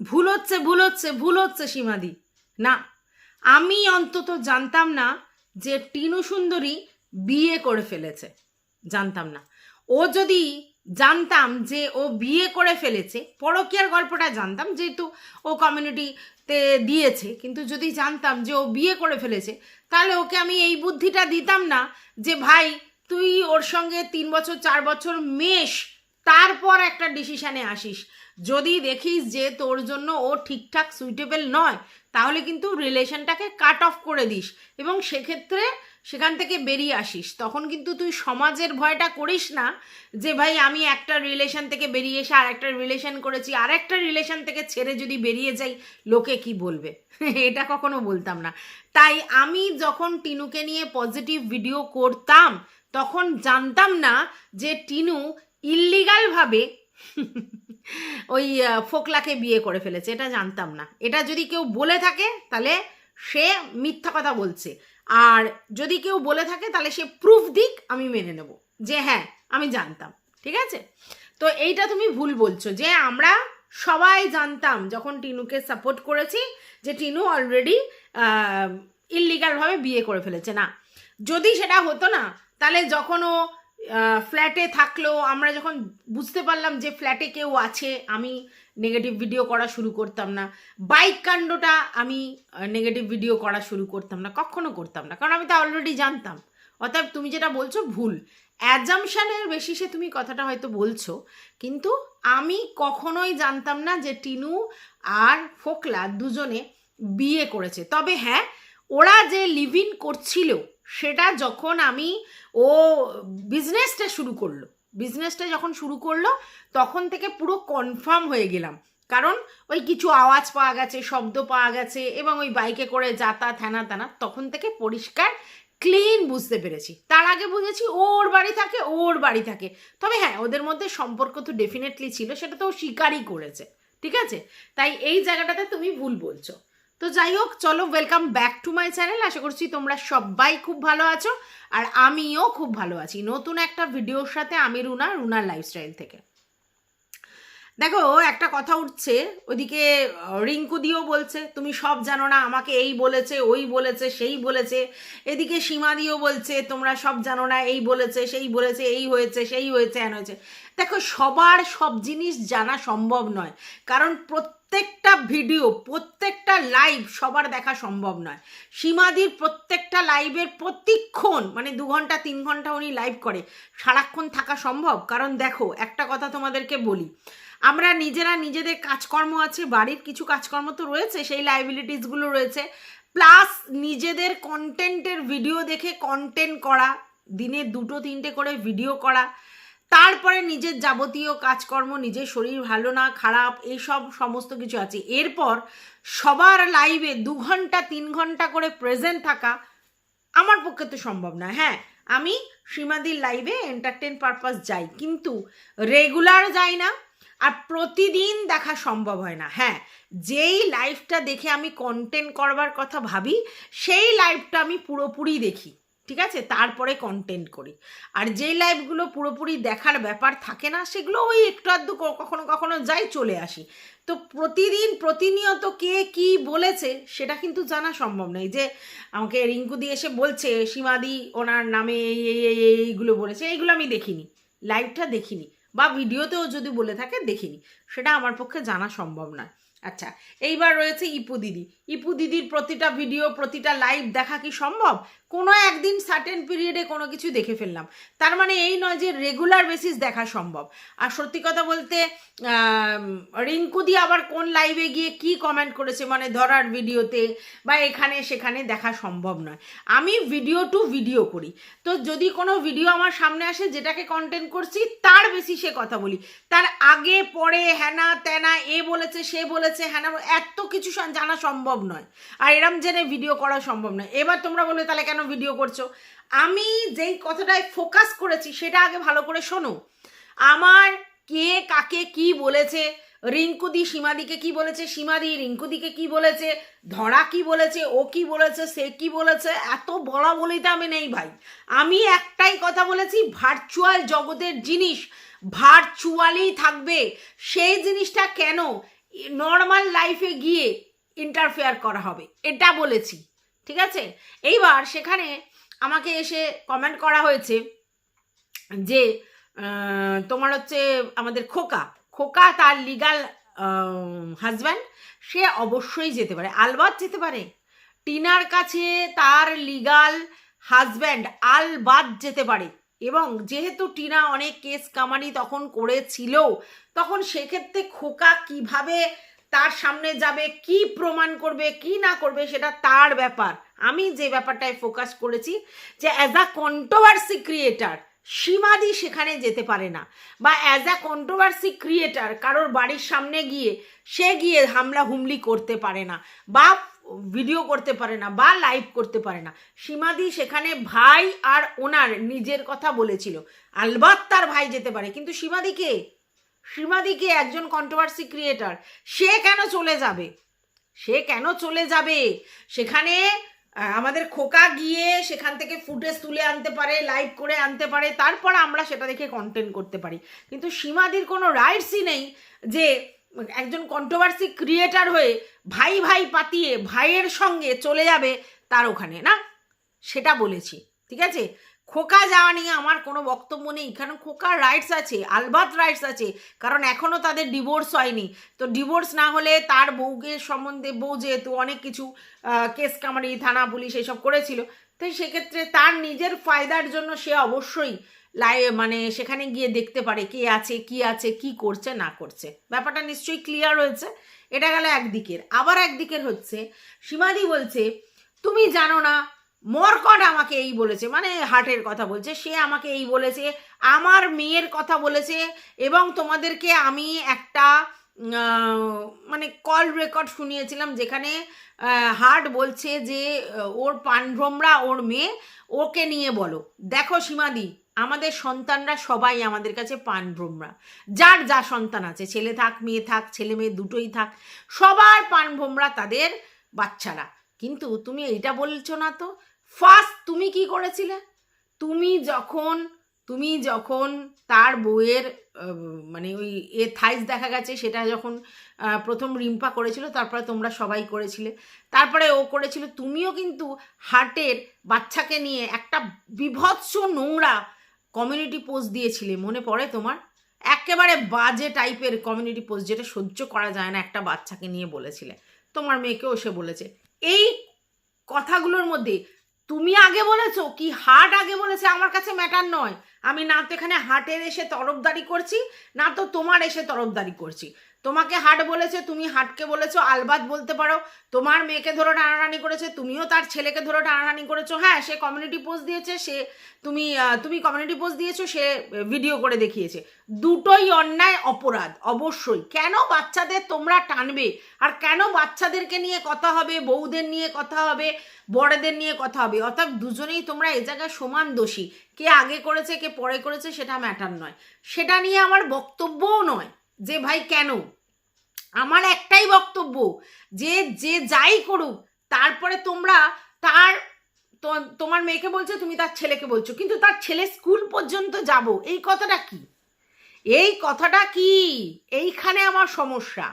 ভুল হচ্ছে ভুল হচ্ছে ভুল হচ্ছে সীমাদি। না, আমি অন্তত জানতাম না যে টিনু সুন্দরী বিয়ে করে ফেলেছে। জানতাম না। ও যদি জানতাম যে ও বিয়ে করে ফেলেছে, পরকীয়ার গল্পটা জানতাম, যেহেতু ও কমিউনিটিতে দিয়েছে, কিন্তু যদি জানতাম যে ও বিয়ে করে ফেলেছে, তাহলে ওকে আমি এই বুদ্ধিটা দিতাম না যে, ভাই, তুই ওর সঙ্গে তিন বছর, চার বছর মেশ, তারপর একটা ডিসিশানে আসিস। যদি দেখিস যে তোর জন্য ও ঠিকঠাক সুইটেবল নয়, তাহলে কিন্তু রিলেশনটাকে কাট অফ করে দিস এবং সেক্ষেত্রে সেখান থেকে বেরিয়ে আসিস। তখন কিন্তু তুই সমাজের ভয়টা করিস না যে ভাই আমি একটা রিলেশন থেকে বেরিয়ে এসে আর একটা রিলেশন করেছি আর একটা রিলেশন থেকে ছেড়ে যদি বেরিয়ে যাই, লোকে কি বলবে? এটা কখনো বলতাম না। তাই আমি যখন টিনুকে নিয়ে পজিটিভ ভিডিও করতাম, তখন জানতাম না যে টিনু ইল্লিগালভাবে ওই ফোকলাকে বিয়ে করে ফেলেছে, এটা জানতাম না। এটা যদি কেউ বলে থাকে, তাহলে সে মিথ্যা কথা বলছে। আর যদি কেউ বলে থাকে, তাহলে সে প্রুফ দিক, আমি মেনে নেব। যে হ্যাঁ আমি জানতাম, ঠিক আছে? তো এইটা তুমি ভুল বলছো, যে আমরা সবাই জানতাম, যখন টিনুকে সাপোর্ট করেছি, যে টিনু অলরেডি ইল্লিগালভাবে বিয়ে করে ফেলেছে। না, যদি সেটা হতো না, তাহলে যখন ও ফ্ল্যাটে থাকল আমরা যখন বুঝতে পারলাম যে ফ্ল্যাটে কেউ আছে, আমি নেগেটিভ ভিডিও করা শুরু করতাম না। বাইক কাণ্ডটা আমি নেগেটিভ ভিডিও করা শুরু করতাম না, কখনো করতাম না। কারণ আমি তা অলরেডি জানতাম। অতএব তুমি যেটা বলছো ভুল। অ্যাজামশানের বেসিসে তুমি কথাটা হয়তো বলছো, কিন্তু আমি কখনোই জানতাম না যে টিনু আর ফোকলা দুজনে বিয়ে করেছে। তবে হ্যাঁ ওরা যে লিভ ইন করছিল সেটা যখন আমি, ও বিজনেসটা শুরু করল। বিজনেসটা যখন শুরু করল, তখন থেকে পুরো কনফার্ম হয়ে গেলাম। কারণ ওই কিছু আওয়াজ পাওয়া গেছে, শব্দ পাওয়া গেছে, এবং ওই বাইকে করে যাতায়াত হ্যানা ত্যানা তখন থেকে পরিষ্কার ক্লিন বুঝতে পেরেছি। তার আগে বুঝেছি ওর বাড়ি থাকে ওর বাড়ি থাকে। তবে হ্যাঁ ওদের মধ্যে সম্পর্ক তো ডেফিনেটলি ছিল, সেটা তো স্বীকারই করেছে। ঠিক আছে? তাই এই জায়গাটাতে তুমি ভুল বলছো। তো যাই হোক, চলো welcome back to my channel আশা করছি তোমরা সবাই খুব ভালো আছো, আর আমিও খুব ভালো আছি। নতুন একটা ভিডিওর সাথে আমি রুনা, রুনার লাইফস্টাইল থেকে। দেখো, একটা কথা উঠছে, ওদিকে রিঙ্কু দিও বলছে, তুমি সব জানো না, আমাকে এই বলেছে, ওই বলেছে, সেই বলেছে। এদিকে সীমা দিও বলছে, তোমরা সব জানো না, এই বলেছে, সেই বলেছে, এই হয়েছে, সেই হয়েছে এন হয়েছে। দেখো, সবার সব জিনিস জানা সম্ভব নয়, কারণ প্রত্যেকটা ভিডিও, প্রত্যেকটা লাইভ সবার দেখা সম্ভব নয়। সীমাদির প্রত্যেকটা লাইভের প্রতিক্ষণ মানে দু ঘণ্টা, তিন ঘণ্টা উনি লাইভ করে, সারাক্ষণ থাকা সম্ভব? কারণ দেখো, একটা কথা তোমাদেরকে বলি, আমরা নিজেরা নিজেদের কাজকর্ম আছে, বাড়ির কিছু কাজকর্ম তো রয়েছে, সেই লাইবিলিটিসগুলো রয়েছে প্লাস নিজেদের কন্টেন্টের ভিডিও দেখে কন্টেন্ট করা, দিনে দুটো, তিনটে করে ভিডিও করা তারপরে নিজের যাবতীয় কাজকর্ম, নিজের শরীর ভালো না, খারাপ এইসব সমস্ত কিছু আছে। এরপর সবার লাইভে দু ঘণ্টা, তিন ঘণ্টা করে প্রেজেন্ট থাকা আমার পক্ষে তো সম্ভব না। হ্যাঁ আমি শ্রীমাদির লাইভে এন্টারটেন পারপাস যাই, কিন্তু রেগুলার যাই না আর প্রতিদিন দেখা সম্ভব হয় না। হ্যাঁ যেই লাইভটা দেখে আমি কন্টেন্ট করবার কথা ভাবি, সেই লাইভটা আমি পুরোপুরি দেখি। ঠিক আছে? তারপরে কন্টেন্ট করি। আর যেই লাইভগুলো পুরোপুরি দেখার ব্যাপার থাকে না, সেগুলো ওই একটু আধটু কখনো কখনো যাই চলে আসি। তো প্রতিদিন প্রতিনিয়ত কে কি বলেছে, সেটা কিন্তু জানা সম্ভব নয়। যে আমাকে রিঙ্কু দিয়ে এসে বলছে, সীমাদি ওনার নামে এই, এই- এইগুলো বলেছে, এইগুলো আমি দেখিনি। লাইভটা দেখিনি। বা ভিডিওতেও যদি বলে থাকে, দেখিনি। সেটা আমার পক্ষে জানা সম্ভব নয়। আচ্ছা এইবার রয়েছে ইপু দিদি। ইপু দিদির প্রতিটা ভিডিও প্রতিটা লাইভ দেখা কি সম্ভব? কোনো একদিন সার্টেন পিরিয়ডে কোনো কিছু দেখে ফেললাম। তার মানে এই নয় যে রেগুলার বেসিস দেখা সম্ভব। আর সত্যি কথা বলতে আম, রিঙ্কু দি আবার কোন লাইভে গিয়ে কি কমেন্ট করেছে মানে ধরার ভিডিওতে বা এখানে সেখানে দেখা সম্ভব নয়। আমি ভিডিও টু ভিডিও করি। তো যদি কোনো ভিডিও আমার সামনে আসে যেটাকে কন্টেন্ট করছি তার বেশি সে কথা বলি। তার আগে পরে হ্যানা ত্যানা এ বলেছে সে বলেছে হ্যানা এত কিছু জানা সম্ভব নয়। আর এরম জেনে ভিডিও করা সম্ভব নয়। এবার তোমরা বলবে, তাহলে কেন ভিডিও করছ? আমি যেই কথাটায় ফোকাস করেছি, সেটা আগে ভালো করে শোনো। আমার কে কাকে কি বলেছে, রিঙ্কুদি সীমাদিকে কি বলেছে, সীমাদি রিঙ্কুদিকে কি বলেছে, ধরা কি বলেছে, ও কি বলেছে, সে কি বলেছে, এত বলা বলিতে আমি নেই ভাই। আমি একটাই কথা বলেছি ভার্চুয়াল জগতের জিনিস ভার্চুয়ালি থাকবে। সেই জিনিসটা কেন? নর্মাল লাইফে গিয়ে ইন্টারফেয়ার করা হবে। এটা বলেছি। ঠিক আছে? এইবার সেখানে আমাকে এসে কমেন্ট করা হয়েছে যে তোমার হচ্ছে আমাদের খোকা। খোকা তার লিগাল হাজব্যান্ড সে অবশ্যই যেতে পারে। আলবাত যেতে পারে। টিনার কাছে তার লিগাল হাজব্যান্ড আলবাদ যেতে পারে। এবং যেহেতু টিনা অনেক কেস কামারি তখন করেছিল, তখন সেক্ষেত্রে খোকা কীভাবে তার সামনে যাবে, কি প্রমাণ করবে, কি না করবে, সেটা তার ব্যাপার। আমি যে ব্যাপারটায় ফোকাস করেছি যে অ্যাজ আ কন্ট্রোভার্সি ক্রিয়েটার সীমাদি সেখানে যেতে পারে না। বা অ্যাজ আ কন্ট্রোভার্সি ক্রিয়েটার কারোর বাড়ির সামনে গিয়ে, সে গিয়ে হামলা হুমলি করতে পারে না, বা ভিডিও করতে পারে না, বা লাইভ করতে পারে না। সীমাদি সেখানে ভাই আর ওনার নিজের কথা বলেছিল। আলবাত তার ভাই যেতে পারে, কিন্তু সীমাদিকে সীমাদিকে একজন কন্ট্রোভার্সি ক্রিয়েটার সে কেন চলে যাবে? সে কেন চলে যাবে? সেখানে আমাদের খোকা গিয়ে সেখান থেকে ফুটেজ তুলে আনতে পারে লাইভ করে আনতে পারে, তারপর আমরা সেটা দেখে কন্টেন্ট করতে পারি। কিন্তু সীমাদির কোনো রাইটসই নেই যে একজন কন্ট্রোভার্সি ক্রিয়েটার হয়ে ভাই ভাই পাতিয়ে, ভাইয়ের সঙ্গে চলে যাবে তার ওখানে, না? সেটা বলেছি, ঠিক আছে? খোকা যাওয়া নিয়ে আমার কোনো বক্তব্য নেই। কারণ খোকার রাইটস আছে, আলবাত রাইটস আছে, কারণ এখনও তাদের ডিভোর্স হয়নি। তো ডিভোর্স না হলে তার বউকে সম্বন্ধে বউ যেহেতু অনেক কিছু কেস কামারি, থানা পুলিশ এসব করেছিল তো সেক্ষেত্রে তার নিজের ফায়দার জন্য সে অবশ্যই লাই মানে সেখানে গিয়ে দেখতে পারে কে আছে, কি আছে, কি করছে, না করছে। ব্যাপারটা নিশ্চয়ই ক্লিয়ার হয়েছে। এটা গেল একদিকের। আবার একদিকের হচ্ছে, সীমাদি বলছে, তুমি জানো না মরকট আমাকে এই বলেছে মানে হার্টের কথা বলছে, সে আমাকে এই বলেছে, আমার মেয়ের কথা বলেছে, এবং তোমাদেরকে আমি একটা মানে কল রেকর্ড শুনিয়েছিলাম যেখানে হার্ট বলছে যে ওর পানভ্রমরা, ওর মেয়ে, ওকে নিয়ে বলো। দেখো সীমাদি, আমাদের সন্তানরা সবাই আমাদের কাছে পানভ্রমরা। যার যা সন্তান আছে, ছেলে থাক, মেয়ে থাক, ছেলে মেয়ে দুটোই থাক, সবার পানভ্রমরা তাদের বাচ্চারা। কিন্তু তুমি এইটা বলছো না তো ফার্স্ট তুমি কি করেছিলে? তুমি যখন তুমি যখন তার বউয়ের আহ, মানে ওই এ থাইস দেখা গেছে সেটা যখন প্রথম রিম্পা করেছিল তারপরে তোমরা সবাই করেছিলে। তারপরে ও করেছিল তুমিও কিন্তু হার্টের বাচ্চাকে নিয়ে একটা বিভৎস নোংরা কমিউনিটি পোস্ট দিয়েছিলে মনে পড়ে তোমার? একেবারে বাজে টাইপের কমিউনিটি পোস্ট যেটা সহ্য করা যায় না একটা বাচ্চাকে নিয়ে বলেছিলে। তোমার মেয়েকেও সে বলেছে। এই কথাগুলোর মধ্যে তুমি আগে বলেছ? কি হাট আগে বলেছে? আমার কাছে ম্যাটার নয়। আমি না তো এখানে হাটের এসে তরফদারি করছি, না তো তোমার এসে তরফদারি করছি। তোমাকে হাট বলেছে, তুমি হাটকে বলেছ, আলবাদ বলতে পারো। তোমার মেয়েকে ধরো টানাটানি করেছে, তুমিও তার ছেলেকে ধরো টানাটানি করেছ। হ্যাঁ সে কমিউনিটি পোস্ট দিয়েছে, সে তুমি তুমি কমিউনিটি পোস্ট দিয়েছ, সে ভিডিও করে দেখিয়েছে। দুটোই অন্যায়, অপরাধ, অবশ্যই। কেন বাচ্চাদের তোমরা টানবে? আর কেন বাচ্চাদেরকে নিয়ে কথা হবে, বউদের নিয়ে কথা হবে, বড়দের নিয়ে কথা হবে? অর্থাৎ দুজনেই তোমরা এ জায়গায় সমান দোষী। কে আগে করেছে, কে পরে করেছে, সেটা ম্যাটার নয়। সেটা নিয়ে আমার বক্তব্যও নয় যে, ভাই, কেন? আমার একটাই বক্তব্য যে যে যাই করুক, তারপরে তোমরা তার তোমার মেয়েকে বলছো, তুমি তার ছেলেকে বলছো, কিন্তু তার ছেলে স্কুল পর্যন্ত যাব, এই কথাটা কি? এই কথাটা কি? এইখানে আমার সমস্যা।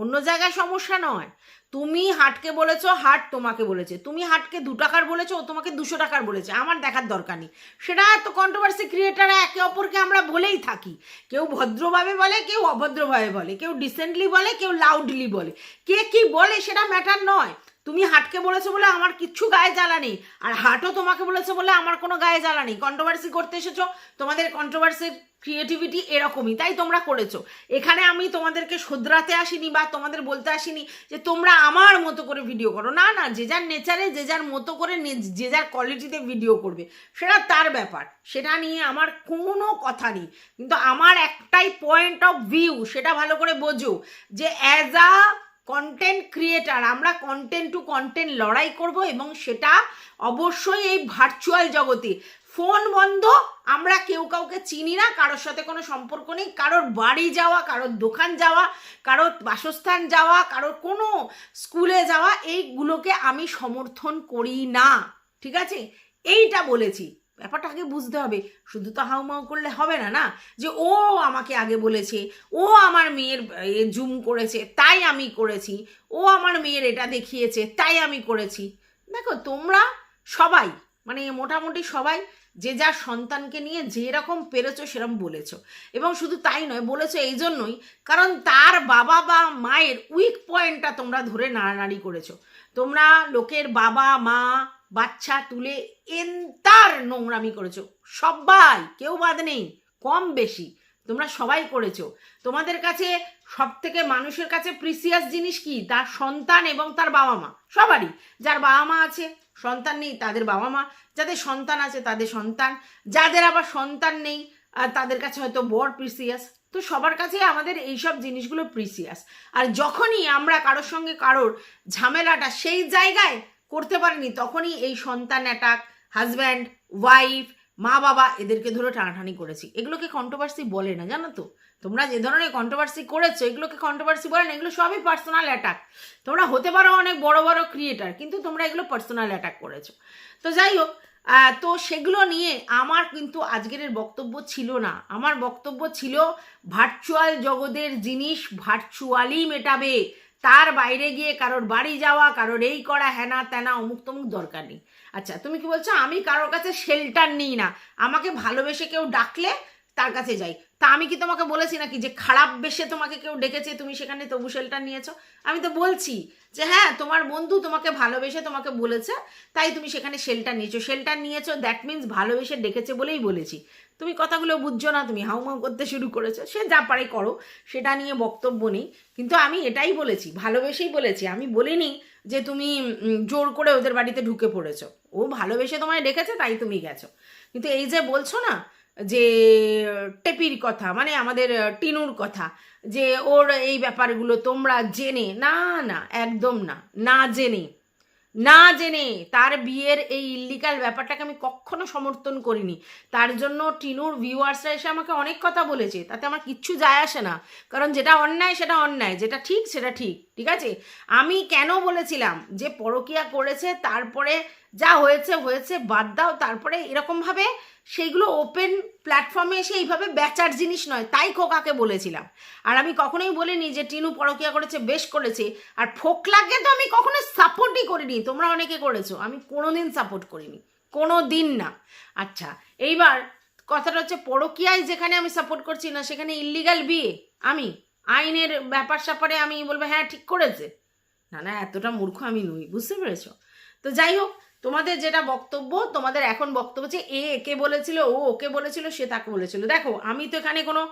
অন্য জায়গায় সমস্যা নয়। তুমি হাটকে বলেছ, হাট তোমাকে বলেছে। তুমি হাটকে দু টাকার বলেছ, ও তোমাকে দুশো টাকার বলেছে। আমার দেখার দরকার নেই। সেটা তো কন্ট্রোভার্সি ক্রিয়েটাররা একে অপরকে আমরা বলেই থাকি। কেউ ভদ্রভাবে বলে, কেউ অভদ্রভাবে বলে, কেউ ডিসেন্টলি বলে, কেউ লাউডলি বলে। কে কি বলে সেটা ম্যাটার নয়। তুমি হাটকে বলেছ বলে আমার কিচ্ছু গায়ে জ্বালা নেই। আর হাটও তোমাকে বলেছে বলে আমার কোনো গায়ে জ্বালা নেই। কন্ট্রোভার্সি করতে এসেছ, তোমাদের কন্ট্রোভার্সির ক্রিয়েটিভিটি এরকমই, তাই তোমরা করেছ। এখানে আমি তোমাদেরকে শোধরাতে আসিনি বা তোমাদের বলতে আসিনি যে তোমরা আমার মতো করে ভিডিও করো। না না, যে যার নেচারে যে যার মতো করে যে যার কোয়ালিটিতে ভিডিও করবে, সেটা তার ব্যাপার। সেটা নিয়ে আমার কোনো কথা নেই। কিন্তু আমার একটাই পয়েন্ট অফ ভিউ সেটা ভালো করে বোঝো যে অ্যাজ আ কন্টেন্ট ক্রিয়েটার আমরা কন্টেন্ট টু কন্টেন্ট লড়াই করব এবং সেটা অবশ্যই এই ভার্চুয়াল জগতে। ফোন বন্ধ, আমরা কেউ কাউকে চিনি না, কারোর সাথে কোনো সম্পর্ক নেই, কারোর বাড়ি যাওয়া, কারোর দোকান যাওয়া, কারোর বাসস্থান যাওয়া, কারোর কোনো স্কুলে যাওয়া, এইগুলোকে আমি সমর্থন করি না। ঠিক আছে? এইটা বলেছি। ব্যাপারটা আগে বুঝতে হবে। শুধু তো হাউমাউ করলে হবে না না? যে ও আমাকে আগে বলেছে, ও আমার মেয়ের জুম করেছে, তাই আমি করেছি, ও আমার মেয়ের এটা দেখিয়েছে, তাই আমি করেছি। দেখো, তোমরা সবাই মানে মোটামুটি সবাই, যে যার সন্তানকে নিয়ে যেরকম পেরেছ সেরকম বলেছ। এবং শুধু তাই নয়, বলেছ এই জন্যই, কারণ তার বাবা বা মায়ের উইক পয়েন্টটা তোমরা ধরে নাড়ানাড়ি করেছ। তোমরা লোকের বাবা, মা বাচ্চা তুলে এন্তার নোংরামি করেছ। সবাই কেউ বাদ নেই, কম বেশি। তোমরা সবাই করেছ। তোমাদের কাছে সব থেকে মানুষের কাছে প্রিসিয়াস জিনিস কি? তার সন্তান এবং তার বাবা মা। সবারই। যার বাবা মা আছে, সন্তান নেই, তাদের বাবা মা। যাদের সন্তান আছে, তাদের সন্তান। যাদের আবার সন্তান নেই তাদের কাছে হয়তো বর প্রিসিয়াস তো সবার কাছে আমাদের এইসব জিনিসগুলো প্রিসিয়াস আর যখনই আমরা কারোর সঙ্গে কারোর ঝামেলাটা সেই জায়গায় করতে পারেনি, তখনই এই সন্তান অ্যাটাক হাজব্যান্ড ওয়াইফ মা বাবা এদেরকে ধরে টানাটানি করেছি। এগুলোকে কন্ট্রোভার্সি বলে না, জানো তো? তোমরা যে ধরনের কন্ট্রোভার্সি করেছ, এগুলোকে কন্ট্রোভার্সি বলে না, এগুলো সবই পার্সোনাল অ্যাটাক তোমরা হতে পারো অনেক বড় বড় ক্রিয়েটার কিন্তু তোমরা এগুলো পার্সোনাল অ্যাটাক করেছ। তো যাই হোক তো সেগুলো নিয়ে আমার কিন্তু আজকের বক্তব্য ছিল না। আমার বক্তব্য ছিল ভার্চুয়াল জগতের জিনিস ভার্চুয়ালি মেটাবে। তার বাইরে গিয়ে কারোর বাড়ি যাওয়া, কারোর এই করা হ্যানা ত্যানা অমুক তমুক দরকার নেই। আচ্ছা তুমি কি বলছো, আমি কারোর কাছে শেল্টার নিই না। আমাকে ভালোবেসে কেউ ডাকলে তার কাছে যাই। তা আমি কি তোমাকে বলেছি নাকি যে খারাপ বেশে তোমাকে কেউ ডেকেছে, তুমি সেখানে তবু শেল্টার নিয়েছো? আমি তো বলছি যে হ্যাঁ তোমার বন্ধু তোমাকে ভালোবেসে তোমাকে বলেছে, তাই তুমি সেখানে শেল্টার নিয়েছো। শেল্টার নিয়েছো দ্যাট মিন্স ভালোবেসে ডেকেছে বলেই বলেছি। তুমি কথাগুলো বুঝছ না, তুমি হাউমাউ করতে শুরু করেছ, সে যা পারে করো, সেটা নিয়ে বক্তব্য নেই। কিন্তু আমি এটাই বলেছি, ভালোবেসেই বলেছি। আমি বলিনি যে তুমি জোর করে ওদের বাড়িতে ঢুকে পড়েছো। ও ভালোবেসে তোমায় ডেকেছে, তাই তুমি গেছো। কিন্তু এই যে বলছো না যে, টেপির কথা মানে আমাদের টিনুর কথা, যে ওর এই ব্যাপারগুলো তোমরা জেনে, না না, একদম না না জেনে না জেনে তার বিয়ের এই ইল্লিগাল ব্যাপারটাকে আমি কখনো সমর্থন করিনি। তার জন্য টিনুর ভিউয়ার্সরা এসে আমাকে অনেক কথা বলেছে, তাতে আমার কিচ্ছু যায় আসে না। কারণ যেটা অন্যায়, সেটা অন্যায়, যেটা ঠিক, সেটা ঠিক ঠিক আছে? আমি কেন বলেছিলাম যে পরকিয়া করেছে, তারপরে যা হয়েছে হয়েছে, বাদ দাও, তারপরে এরকমভাবে সেইগুলো ওপেন প্ল্যাটফর্মে এসে এইভাবে বেচার জিনিস নয়, তাই খোকাকে বলেছিলাম। আর আমি কখনোই বলিনি যে টিনু পরকিয়া করেছে, বেশ করেছে, আর ফোকলাকে তো আমি কখনো সাপোর্টই করিনি, তোমরা অনেকে করেছ, আমি কোনোদিন সাপোর্ট করিনি কোনো দিন না। আচ্ছা এইবার কথাটা হচ্ছে পরকিয়ায় যেখানে আমি সাপোর্ট করছি না, সেখানে ইল্লিগাল বিয়ে, আমি, আইনের ব্যাপার স্যাপারে আমি বলব হ্যাঁ ঠিক করেছে। না না, এতটা মূর্খ আমি নই, বুঝতে পেরেছ? তো যাই হোক তোমাদের যেটা বক্তব্য, তোমাদের এখন বক্তব্য যে এ একে বলেছিল, ও ওকে বলেছিল, সে তাকে বলেছিল। দেখো, আমি তো এখানে কোনো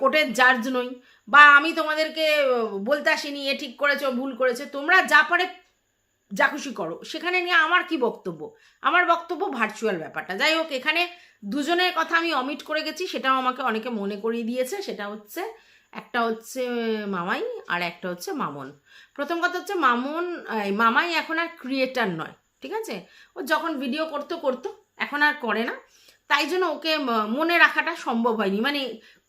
কোর্টের জাজ নই, বা আমি তোমাদেরকে বলতে আসিনি, এ ঠিক করেছ ভুল করেছে। তোমরা যা পারে যা খুশি করো। সেখানে নিয়ে আমার কি বক্তব্য? আমার বক্তব্য ভার্চুয়াল ব্যাপারটা। যাই হোক, এখানে দুজনের কথা আমি অমিট করে গেছি, সেটাও আমাকে অনেকে মনে করিয়ে দিয়েছে। সেটা হচ্ছে, একটা হচ্ছে মামাই, আর একটা হচ্ছে মামন। প্রথম কথা হচ্ছে মামুন মামাই এখন আর ক্রিয়েটার নয়। ঠিক আছে? ও যখন ভিডিও করতো করতো। এখন আর করে না। তাই জন্য ওকে মনে রাখাটা সম্ভব হয়নি। মানে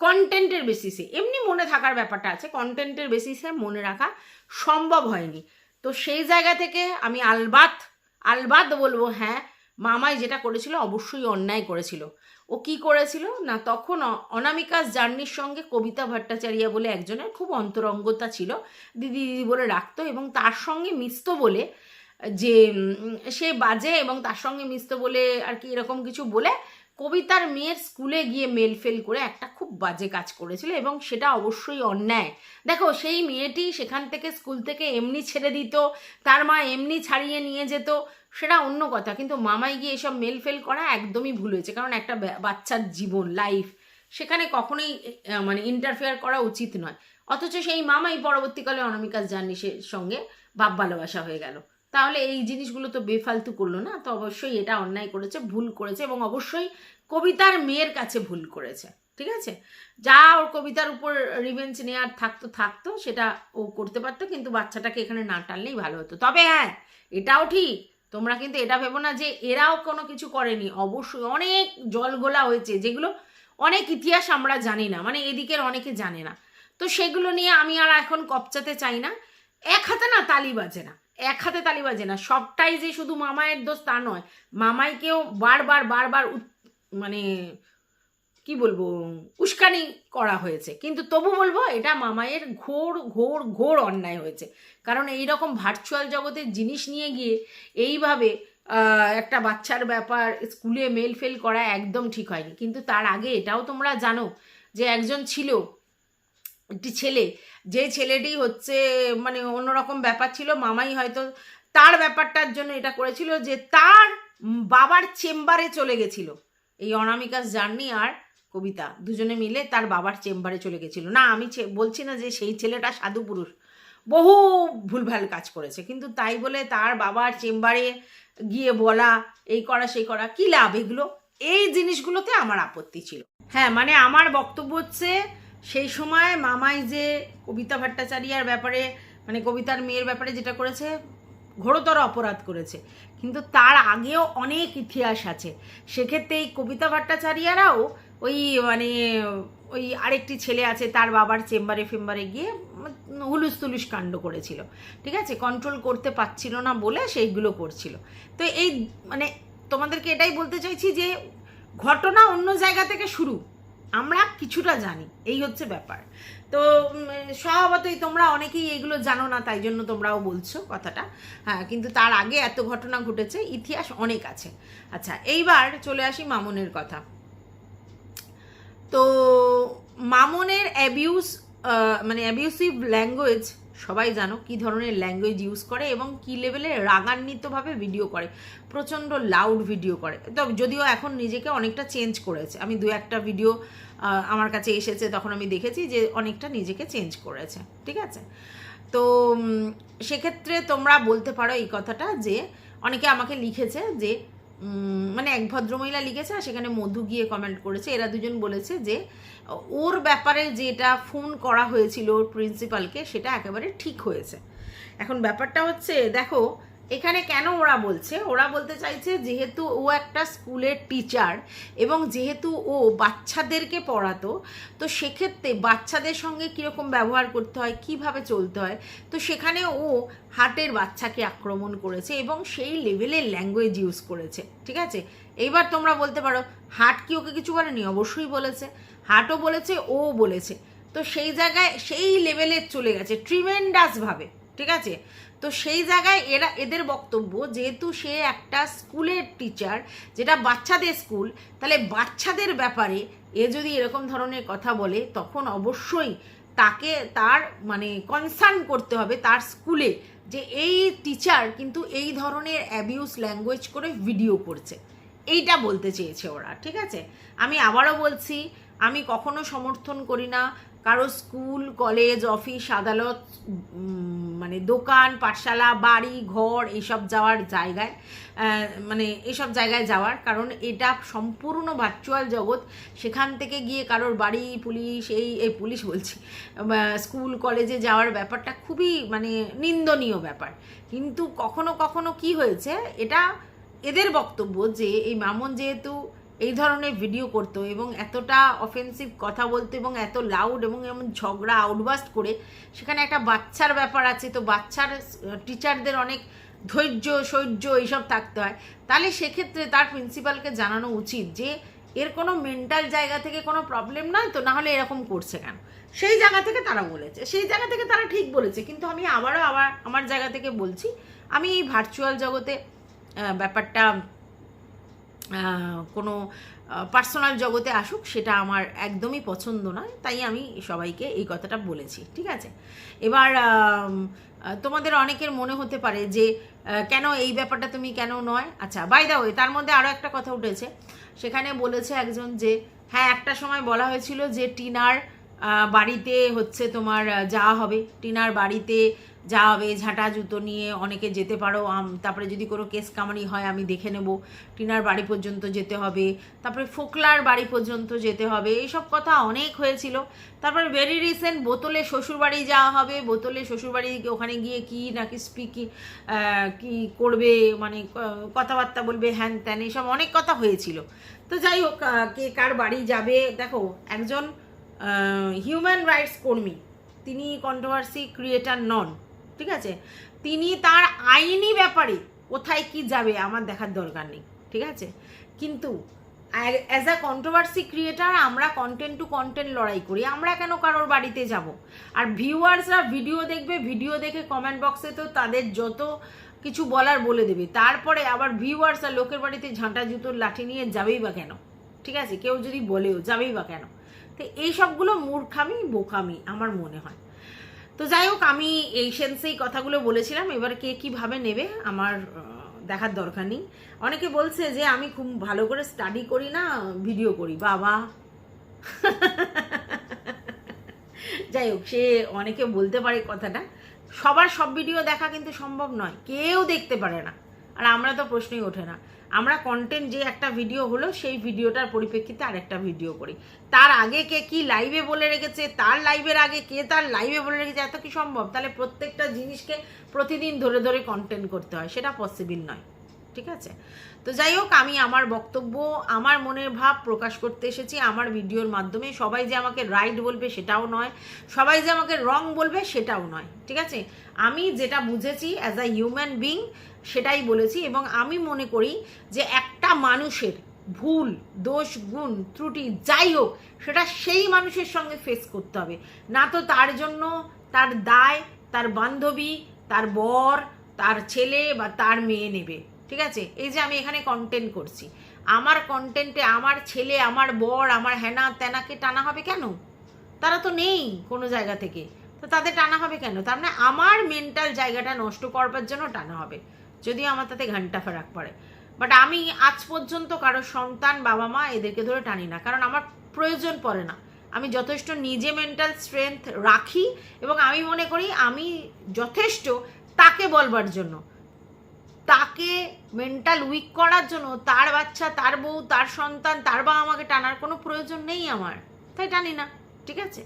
কন্টেন্টের বেসিসে এমনি মনে থাকার ব্যাপারটা আছে। কন্টেন্টের বেসিসে মনে রাখা সম্ভব হয়নি। তো সেই জায়গা থেকে আমি আলবাত আলবাত বলব হ্যাঁ মামাই যেটা করেছিল, অবশ্যই অন্যায় করেছিল। ও কি করেছিল? না, তখন অনামিকাস জার্নির সঙ্গে কবিতা ভট্টাচার্য বলে একজনের খুব অন্তরঙ্গতা ছিল। দিদি দিদি বলে রাখতো এবং তার সঙ্গে মিশতো বলে যে সে বাজে এবং তার সঙ্গে মিশতো বলে আর কি এরকম কিছু বলে, কবিতার মেয়ের স্কুলে গিয়ে মেল ফেল করে একটা খুব বাজে কাজ করেছিল এবং সেটা অবশ্যই অন্যায়। দেখো, সেই মেয়েটি সেখান থেকে স্কুল থেকে এমনি ছেড়ে দিত, তার মা এমনি ছাড়িয়ে নিয়ে যেত, সেটা অন্য কথা। কিন্তু মামাই গিয়ে এসব মেল ফেল করা একদমই ভুল হয়েছে, কারণ একটা বাচ্চার জীবন লাইফ সেখানে কখনোই মানে ইন্টারফেয়ার করা উচিত নয়। অথচ সেই মামাই পরবর্তীকালে অনামিকার জার্নিসের সঙ্গে বাপ ভালোবাসা হয়ে গেল। তাহলে এই জিনিসগুলো তো বেফালতু করল না, তো অবশ্যই এটা অন্যায় করেছে, ভুল করেছে এবং অবশ্যই কবিতার মেয়ের কাছে ভুল করেছে, ঠিক আছে? যা ওর কবিতার উপর রিভেঞ্জ নেওয়ার থাকতো থাকতো, সেটা ও করতে পারতো, কিন্তু বাচ্চাটাকে এখানে না টানলেই ভালো হতো। তবে হ্যাঁ এটাও ঠিক, তোমরা কিন্তু এটা ভেবো না যে এরাও কোনো কিছু করেনি। অবশ্যই অনেক জলগোলা হয়েছে, যেগুলো অনেক ইতিহাস আমরা জানি না মানে এদিকের অনেকে জানে না। তো সেগুলো নিয়ে আমি আর এখন কপচাতে চাই না। এক হাতে না তালি বাজে না। এক হাতে তালি বাজে না। সবটাই যে শুধু মামায়ের দোষ তা নয়, মামাইকেও বারবার বারবার মানে কি বলব, উস্কানি করা হয়েছে। কিন্তু তবু বলব, এটা মামায়ের ঘোর ঘোর ঘোর অন্যায় হয়েছে। কারণ এই রকম ভার্চুয়াল জগতের জিনিস নিয়ে গিয়ে এইভাবে একটা বাচ্চার ব্যাপার, স্কুলে মেল ফেল করা একদম ঠিক হয়নি। কিন্তু তার আগে এটাও তোমরা জানো যে একজন ছিল একটি ছেলে, যে ছেলেটি হচ্ছে মানে অন্যরকম ব্যাপার ছিল, মামাই হয়তো তার ব্যাপারটার জন্য এটা করেছিল যে তার বাবার চেম্বারে চলে গেছিল। এই অনামিকাস জার্নি আর কবিতা, দুজনে মিলে তার বাবার চেম্বারে চলে গেছিল। না, আমি বলছি না যে সেই ছেলেটা সাধু পুরুষ। বহু ভুলভাল কাজ করেছে, কিন্তু তাই বলে তার বাবার চেম্বারে গিয়ে বলা, এই করা, সেই করা, কি লাভ এগুলো? এই জিনিসগুলোতে আমার আপত্তি ছিল। হ্যাঁ মানে আমার বক্তব্য হচ্ছে সেই সময় মামাই যে কবিতা ভট্টাচার্যার ব্যাপারে মানে কবিতার মেয়ের ব্যাপারে যেটা করেছে, ঘোরতর অপরাধ করেছে। কিন্তু তার আগেও অনেক ইতিহাস আছে। সেক্ষেত্রে এই কবিতা ভট্টাচার্যারাও ওই মানে ওই আরেকটি ছেলে আছে, তার বাবার চেম্বারে ফেম্বারে গিয়ে হুলুস তুলুস কাণ্ড করেছিল। ঠিক আছে? কন্ট্রোল করতে পারছিল না বলে সেইগুলো করছিল। তো এই মানে তোমাদেরকে এটাই বলতে চাইছি যে, ঘটনা অন্য জায়গা থেকে শুরু। আমরা কিছুটা জানি, এই হচ্ছে ব্যাপার। তো স্বভাবতই তোমরা অনেকেই এগুলো জানো না, তাই জন্য তোমরাও বলছো কথাটা। হ্যাঁ কিন্তু তার আগে এত ঘটনা ঘটেছে, ইতিহাস অনেক আছে। আচ্ছা এইবার চলে আসি মামুনের কথা। তো, মামনের অ্যাবিউজ মানে অ্যাবিউসিভ ল্যাঙ্গুয়েজ সবাই জানো, কি ধরনের ল্যাঙ্গুয়েজ ইউজ করে এবং কি লেভেলে রাগান্বিতভাবে ভিডিও করে। প্রচণ্ড লাউড ভিডিও করে। তো যদিও এখন নিজেকে অনেকটা চেঞ্জ করেছে। আমি দু একটা ভিডিও আমার কাছে এসেছে, তখন আমি দেখেছি যে অনেকটা নিজেকে চেঞ্জ করেছে। ঠিক আছে? তো সেক্ষেত্রে তোমরা বলতে পারো এই কথাটা যে, অনেকে আমাকে লিখেছে যে মানে এক ভদ্রমহিলা লিখেছে আর সেখানে মধু গিয়ে কমেন্ট করেছে। এরা দুজন বলেছে যে, ওর ব্যাপারে যেটা ফোন করা হয়েছিল ওর প্রিন্সিপালকে সেটা একেবারে ঠিক হয়েছে। এখন ব্যাপারটা হচ্ছে, দেখো এখানে কেন ওরা বলছে? ওরা বলতে চাইছে যেহেতু ও একটা স্কুলের টিচার এবং যেহেতু ও বাচ্চাদেরকে পড়াতো, তো সেক্ষেত্রে বাচ্চাদের সঙ্গে কীরকম ব্যবহার করতে হয়, কীভাবে চলতে হয়? তো সেখানে ও হাটের বাচ্চাকে আক্রমণ করেছে এবং সেই লেভেলের ল্যাঙ্গুয়েজ ইউজ করেছে, ঠিক আছে? এইবার তোমরা বলতে পারো হাট কি ওকে কিছু বলেনি? অবশ্যই বলেছে। হাটও বলেছে, ও বলেছে। তো সেই জায়গায় সেই লেভেলের চলে গেছে ট্রিমেন্ডাসভাবে ঠিক আছে? তো সেই জায়গায় এরা, এদের বক্তব্য, যেহেতু সে একটা স্কুলের টিচার যেটা বাচ্চাদের স্কুল, তাহলে বাচ্চাদের ব্যাপারে এ যদি এরকম ধরনের কথা বলে, তখন অবশ্যই তাকে তার মানে কনসার্ন করতে হবে তার স্কুলে যে এই টিচার কিন্তু এই ধরনের অ্যাবিউস ল্যাঙ্গুয়েজ করে ভিডিও করছে। এইটা বলতে চেয়েছে ওরা, ঠিক আছে? আমি আবারও বলছি, আমি কখনো সমর্থন করি না কারও স্কুল, কলেজ, অফিস, আদালত মানে দোকান, পাঠশালা, বাড়ি, ঘর এইসব যাওয়ার জায়গায় মানে এসব জায়গায় যাওয়ার। কারণ এটা সম্পূর্ণ ভার্চুয়াল জগৎ। সেখান থেকে গিয়ে কারোর বাড়ি, পুলিশ, এই এই পুলিশ বলছি স্কুল, কলেজে যাওয়ার ব্যাপারটা খুবই মানে নিন্দনীয় ব্যাপার। কিন্তু কখনো কখনো কি হয়েছে, এটা এদের বক্তব্য যে, এই মামুন যেহেতু এই ধরনের ভিডিও করতো এবং এতটা অফেন্সিভ কথা বলতো এবং এত লাউড এবং এমন ঝগড়া আউটবাস্ট করে। সেখানে একটা বাচ্চার ব্যাপার আছে, তো বাচ্চার টিচারদের অনেক ধৈর্য, সহ্য এইসব থাকতে হয়। তাহলে সেক্ষেত্রে তার প্রিন্সিপালকে জানানো উচিত যে, এর কোনো মেন্টাল জায়গা থেকে কোনো প্রবলেম নয় তো, নাহলে এরকম করছে কেন? সেই জায়গা থেকে তারা বলেছে। সেই জায়গা থেকে তারা ঠিক বলেছে। কিন্তু আমি আবারও আবার আমার জায়গা থেকে বলছি, আমি এই ভার্চুয়াল জগতে ব্যাপারটা কোনো পার্সোনাল জগতে আসুক, সেটা আমার একদমই পছন্দ নয়, তাই আমি সবাইকে এই কথাটা বলেছি, ঠিক আছে? এবার তোমাদের অনেকের মনে হতে পারে যে কেন এই ব্যাপারটা তুমি কেন নয়? আচ্ছা বাই দা ওয়ে তার মধ্যে আরও একটা কথা উঠেছে। সেখানে বলেছে একজন যে হ্যাঁ একটা সময় বলা হয়েছিল যে, টিনার বাড়িতে হচ্ছে তোমার যাওয়া হবে। টিনার বাড়িতে যাওয়া হবে ঝাঁটা জুতো নিয়ে অনেকে যেতে পারো তারপরে যদি কোনো কেস কামানি হয় আমি দেখে নেব। টিনার বাড়ি পর্যন্ত যেতে হবে, তারপরে ফোকলার বাড়ি পর্যন্ত যেতে হবে, এইসব কথা অনেক হয়েছিল। তারপরে ভেরি রিসেন্ট বোতলে শ্বশুরবাড়ি যাওয়া হবে, বোতলে শ্বশুরবাড়ি ওখানে গিয়ে কি নাকি স্পিকি কি করবে মানে কথাবার্তা বলবে, হ্যান ত্যান, এইসব অনেক কথা হয়েছিল। তো যাই হোক কে কার বাড়ি যাবে, দেখো, একজন হিউম্যান রাইটস কর্মী, তিনি কন্ট্রোভার্সি ক্রিয়েটার নন। ঠিক আছে? তিনি তার আইনি ব্যাপারে কোথায় কি যাবে আমার দেখার দরকার নেই, ঠিক আছে? কিন্তু অ্যাজ আ কন্ট্রোভার্সি ক্রিয়েটার আমরা কন্টেন্ট টু কন্টেন্ট লড়াই করি, আমরা কেন কারোর বাড়িতে যাব? আর ভিউয়ার্সরা ভিডিও দেখবে ভিডিও দেখে কমেন্ট বক্সে তো তাদের যত কিছু বলার বলে দেবে। তারপরে আবার ভিউয়ার্সরা লোকের বাড়িতে ঝাঁটা জুতোর লাঠি নিয়ে যাবেই বা কেন? ঠিক আছে? কেউ যদি বলেও যাবেই বা কেন? তো এই সবগুলো মূর্খামি, বোকামি আমার মনে হয়। তো যাই হোক, আমি এই সেন্সেই কথাগুলো বলেছিলাম, এবার কে কীভাবে নেবে আমার দেখার দরকার নেই। অনেকে বলছে যে আমি খুব ভালো করে স্টাডি করি না ভিডিও করি। বাবা। যাই হোক, সে অনেকে বলতে পারে কথাটা। সবার সব ভিডিও দেখা কিন্তু সম্ভব নয়, কেউ দেখতে পারে না। আর আমরা তো প্রশ্নই ওঠে না। আমরা কন্টেন্ট যে একটা ভিডিও হলো, সেই ভিডিওটার পরিপ্রেক্ষিতে আরেকটা ভিডিও করি। তার আগে কে কি লাইভে বলে রেখেছে, তার লাইভের আগে কে তার লাইভে বলে রেখেছে, এত কি সম্ভব? তাহলে প্রত্যেকটা জিনিসকে প্রতিদিন ধরে ধরে কন্টেন্ট করতে হয়, সেটা পসিবল নয়। ঠিক আছে? তো যাই হোক, আমি আমার বক্তব্য, আমার মনের ভাব প্রকাশ করতে এসেছি, আমার ভিডিওর মাধ্যমে। সবাই যে আমাকে রাইট বলবে সেটাও নয়, সবাই যে আমাকে রং বলবে সেটাও নয়। ঠিক আছে? আমি যেটা বুঝেছি অ্যাজ আ হিউম্যান বিং সেটাই বলেছি এবং আমি মনে করি যে একটা মানুষের ভুল, দোষ, গুণ, ত্রুটি যাই হোক, সেটা সেই মানুষের সঙ্গে ফেস করতে হবে। না তো তার জন্য তার দায়, তার বান্ধবী, তার বর, তার ছেলে বা তার মেয়ে নেবে। ঠিক আছে? এই যে আমি এখানে কন্টেন্ট করছি। আমার কন্টেন্টে আমার ছেলে, আমার বর, আমার হেনা তেনাকে টানা হবে কেন? তারা তো নেই কোনো জায়গা থেকে। তো তাদের টানা হবে কেন? তার মানে আমার মেন্টাল জায়গাটা নষ্ট করবার জন্য টানা হবে। যদিও আমার তাতে ঘণ্টা ফেরাক পড়ে। বাট আমি আজ পর্যন্ত কারও সন্তান বাবা মা এদেরকে ধরে টানি না। কারণ আমার প্রয়োজন পড়ে না। আমি যথেষ্ট নিজে মেন্টাল স্ট্রেংথ রাখি এবং আমি মনে করি আমি যথেষ্ট তাকে বলবার জন্য। তাকে মেন্টাল উইক করার জন্য তার বাচ্চা, তার বউ, তার সন্তান, তার বাবা আমাকে টানার কোনো প্রয়োজন নেই আমার। তাই টানি না, ঠিক আছে?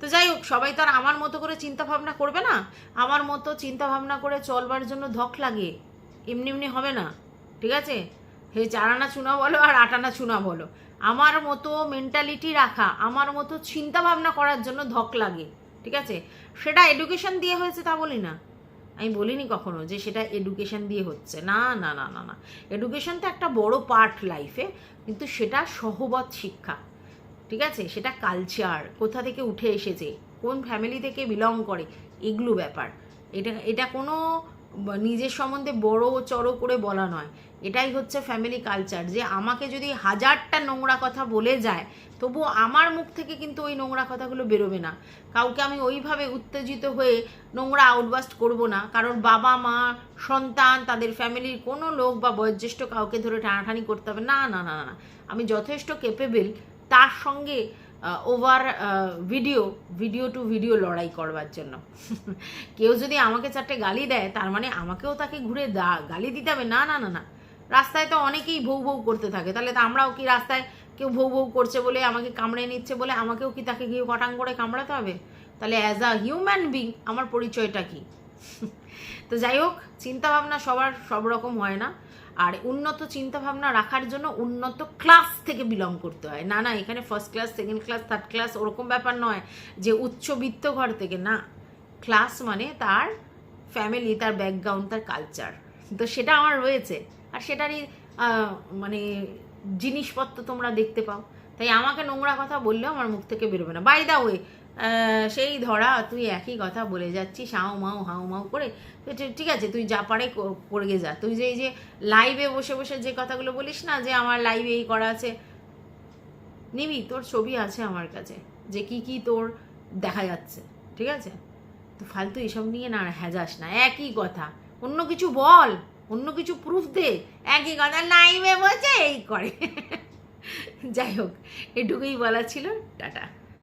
তো যাই হোক, সবাই তো আর আমার মতো করে চিন্তা ভাবনা করবে না? আমার মতো চিন্তা ভাবনা করে চলবার জন্য ধক লাগে। এমনি এমনি হবে না, ঠিক আছে? হে চারানা চুনা বলো আর আটানা চুনা বলো। আমার মতো মেন্টালিটি রাখা, আমার মতো চিন্তা ভাবনা করার জন্য ধক লাগে, ঠিক আছে? সেটা এডুকেশন দিয়ে হয়েছে তা বলি না। আমি বলিনি কখনো যে সেটা এডুকেশন দিয়ে হচ্ছে। না না না না না। এডুকেশন তো একটা বড় পার্ট লাইফে কিন্তু সেটা সহবত শিক্ষা, ঠিক আছে? সেটা কালচার কোথা থেকে উঠে এসেছে, কোন ফ্যামিলি থেকে বিলং করে, এগুলো ব্যাপার। এটা এটা কোনো নিজের সম্বন্ধে বড় চড়ো করে বলা নয়। এটাই হচ্ছে ফ্যামিলি কালচার যে আমাকে যদি হাজারটা নোংরা কথা বলে যায়, তবু আমার মুখ থেকে কিন্তু ওই নোংরা কথাগুলো বেরোবে না। কাউকে আমি ওইভাবে উত্তেজিত হয়ে নোংরা আউটবাস্ট করব না। কারণ বাবা, মা, সন্তান, তাদের ফ্যামিলির কোনো লোক বা বয়োজ্যেষ্ঠ কাউকে ধরে টানাটানি করতে হবে না না না না না। আমি যথেষ্ট কেপেবল তার সঙ্গে over video video to video লড়াই করবার জন্য। কেউ যদি আমাকে চারটে গালি দেয়, তার মানে আমাকেও তাকে ঘুরে দা- গালি দিতে হবে। না না না না। রাস্তায় তো অনেকেই ভৌ ভৌ করতে থাকে। তাহলে তো আমরাও কি রাস্তায় কেউ ভৌ ভৌ করছে বলে, আমাকে কামড়ে নিচ্ছে বলে, আমাকেও কি তাকে গিয়ে কটাং করে কামড়াতে হবে? তাহলে অ্যাজ আ হিউম্যান বিং আমার পরিচয়টা কি? তো যাই হোক, চিন্তাভাবনা সবার সব রকম হয় না। আর উন্নত চিন্তাভাবনা রাখার জন্য উন্নত ক্লাস থেকে বিলং করতে হয়। না না, এখানে first class second class third class ওরকম ব্যাপার নয় যে উচ্চবিত্ত ঘর থেকে। না ক্লাস মানে তার ফ্যামিলি তার ব্যাকগ্রাউন্ড তার কালচার তো সেটা আমার রয়েছে। আর সেটারই মানে জিনিসপত্র তোমরা দেখতে পাও। তাই আমাকে নোংরা কথা বললেও আমার মুখ থেকে বেরোবে না। বাই দা ওয়ে সেই ধরা, তুই একই কথা বলে যাচ্ছিস, হাও মাও হাও মাও করে। ঠিক- আছে, তুই যা পারে করে যা। তুই যে এই যে লাইভে বসে বসে যে কথাগুলো বলিস না, যে আমার লাইভে এই করা আছে, নিবি, তোর ছবি আছে আমার কাছে, যে কি কি তোর দেখা যাচ্ছে, ঠিক আছে? তো ফালতু এসব নিয়ে না হ্যাজাস না, একই কথা। অন্য কিছু বল, অন্য কিছু প্রুফ দে, একই কথা লাইভে বসে এই করে। যাই হোক, এটুকুই বলা ছিল, টাটা।